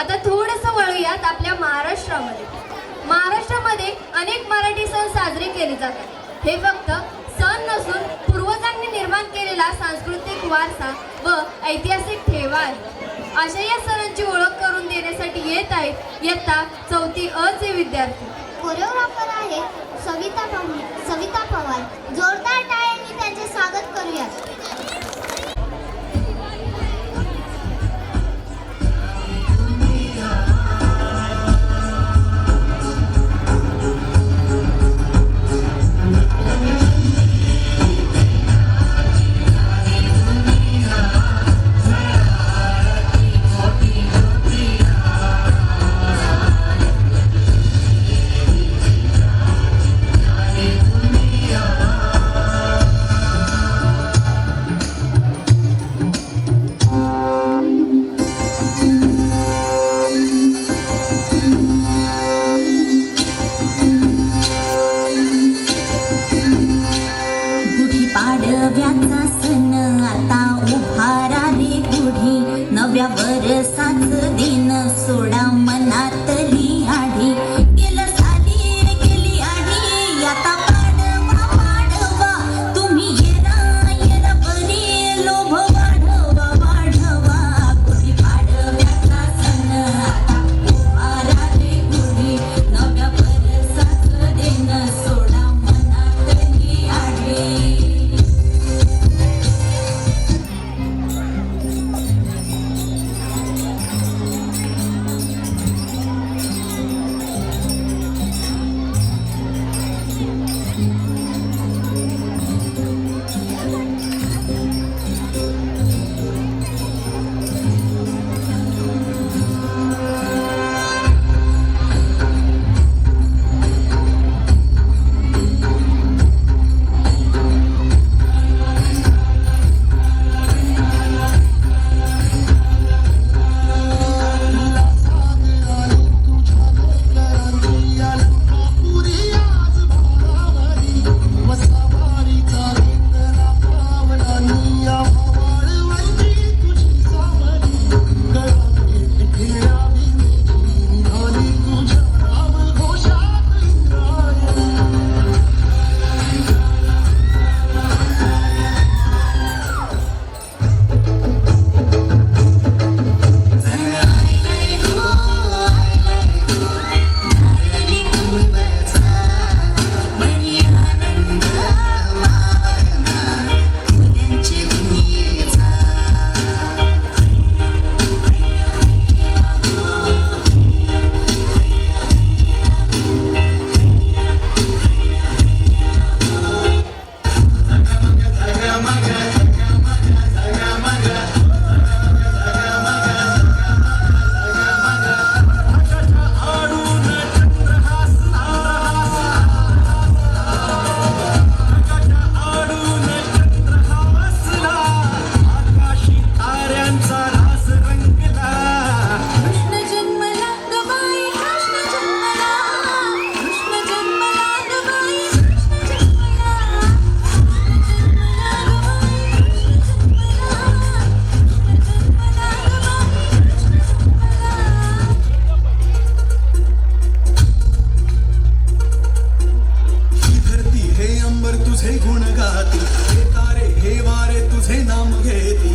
आता थोडस वळूयात आपल्या महाराष्ट्रामध्ये. महाराष्ट्रामध्ये अनेक मराठी सण साजरे केले जातात. हे फक्त सण नसून पूर्वजांनी निर्माण केलेला सांस्कृतिक वारसा व ऐतिहासिक ठेवा आहे. अशा या सणांची ओळख करून देण्यासाठी येत आहेत इयत्ता चौथी अ चे विद्यार्थी. कोरिओग्राफर आहे सविता पवार सविता पवार. जोरदार टाळ्यांनी त्यांचे स्वागत करूया आडव्याचा सण आता उभारा रे पुढे. नव्या बरसाच दिन सोडा हे नाम घेती